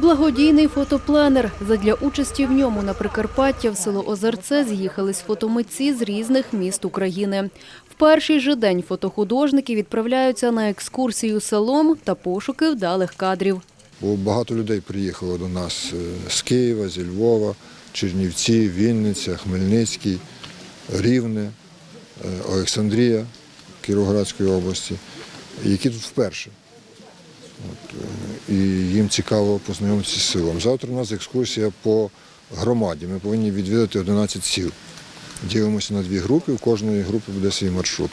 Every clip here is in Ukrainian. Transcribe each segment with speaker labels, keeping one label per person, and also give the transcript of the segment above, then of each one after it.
Speaker 1: Благодійний фотопленер. Задля участі в ньому на Прикарпаття в село Озерце з'їхались фотомитці з різних міст України. В перший же день фотохудожники відправляються на екскурсію селом та пошуки вдалих кадрів.
Speaker 2: Бо багато людей приїхало до нас е, з Києва, зі Львова, Чернівці, Вінниця, Хмельницький, Рівне, е, Олександрія Кіровоградської області, які тут вперше. Е, і їм цікаво познайомитися з селом. Завтра у нас екскурсія по громаді. Ми повинні відвідати 11 сіл. Ділимося на дві групи, у кожної групи буде свій маршрут.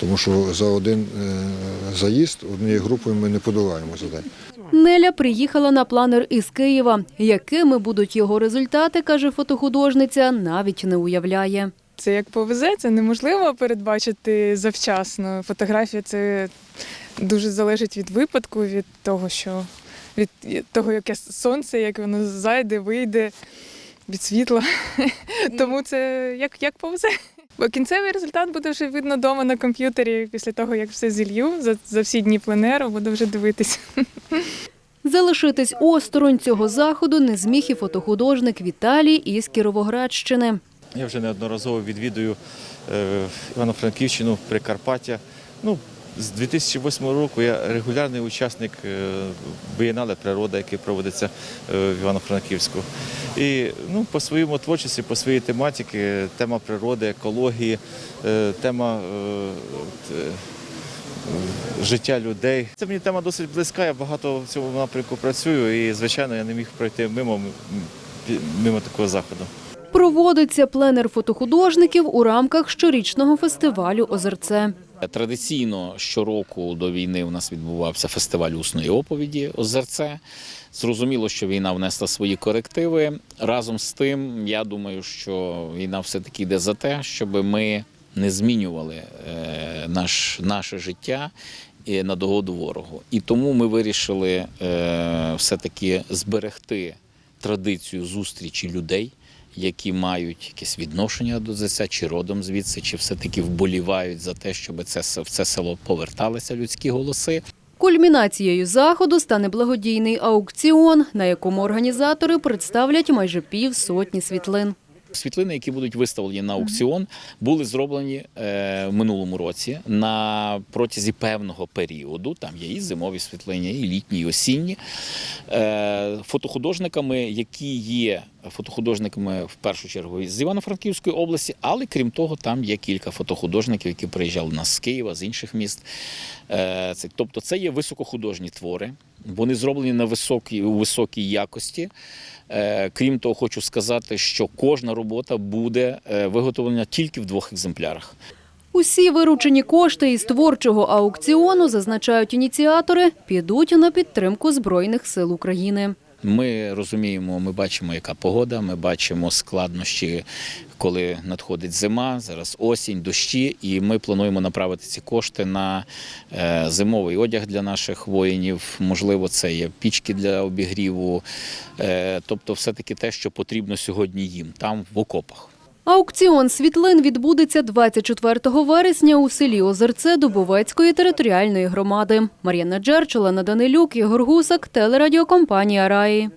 Speaker 2: Тому що за один е, заїзд однією групою ми не подолаємо за день.
Speaker 1: Неля приїхала на планер із Києва. Якими будуть його результати, каже фотохудожниця, навіть не уявляє.
Speaker 3: Це як повезе, це неможливо передбачити завчасно. Фотографія це дуже залежить від випадку, від того, що від того, яке сонце, як воно зайде, вийде від світла. Тому це як, як повезе. Бо кінцевий результат буде вже видно вдома на комп'ютері після того, як все зілью за, за всі дні пленеру, буду вже дивитися.
Speaker 1: Залишитись осторонь цього заходу не зміг і фотохудожник Віталій із Кіровоградщини.
Speaker 4: Я вже неодноразово відвідую е, Івано-Франківщину, Прикарпаття. Ну, з 2008 року я регулярний учасник е, бієнале природа, який проводиться е, в Івано-Франківську. І ну, по своєму творчості, по своїй тематиці, тема природи, екології, е, тема життя людей. Це мені тема досить близька, я багато в цьому напрямку працюю і, звичайно, я не міг пройти мимо, мимо такого заходу.
Speaker 1: Проводиться пленер фотохудожників у рамках щорічного фестивалю Озерце.
Speaker 5: Традиційно щороку до війни у нас відбувався фестиваль усної оповіді Озерце. Зрозуміло, що війна внесла свої корективи. Разом з тим, я думаю, що війна все-таки йде за те, щоб ми не змінювали е, наш, наше життя е, на догоду ворогу. І тому ми вирішили е, все-таки зберегти традицію зустрічі людей які мають якесь відношення до ЗС, чи родом звідси, чи все-таки вболівають за те, щоб це, в це село поверталися людські голоси.
Speaker 1: Кульмінацією заходу стане благодійний аукціон, на якому організатори представлять майже пів сотні світлин.
Speaker 5: Світлини, які будуть виставлені на аукціон, були зроблені е, в минулому році на протязі певного періоду. Там є і зимові світлини, і літні, і осінні. Е, фотохудожниками, які є фотохудожниками в першу чергу з Івано-Франківської області, але крім того, там є кілька фотохудожників, які приїжджали до нас з Києва, з інших міст. Е, тобто, це є високохудожні твори. Вони зроблені на високій, у високій якості. Е, Крім того, хочу сказати, що кожна робота буде е, виготовлена тільки в двох екземплярах.
Speaker 1: Усі виручені кошти із творчого аукціону, зазначають ініціатори, підуть на підтримку Збройних сил України.
Speaker 5: Ми розуміємо, ми бачимо, яка погода, ми бачимо складнощі, коли надходить зима, зараз осінь, дощі, і ми плануємо направити ці кошти на е, зимовий одяг для наших воїнів. Можливо, це є пічки для обігріву, е, тобто, все-таки те, що потрібно сьогодні їм, там в окопах.
Speaker 1: Аукціон світлин відбудеться 24 вересня у селі Озерце Дубовецької територіальної громади. Мар'яна Джерчула, Наданилюк, Ігор Гусак, телерадіокомпанія Раї.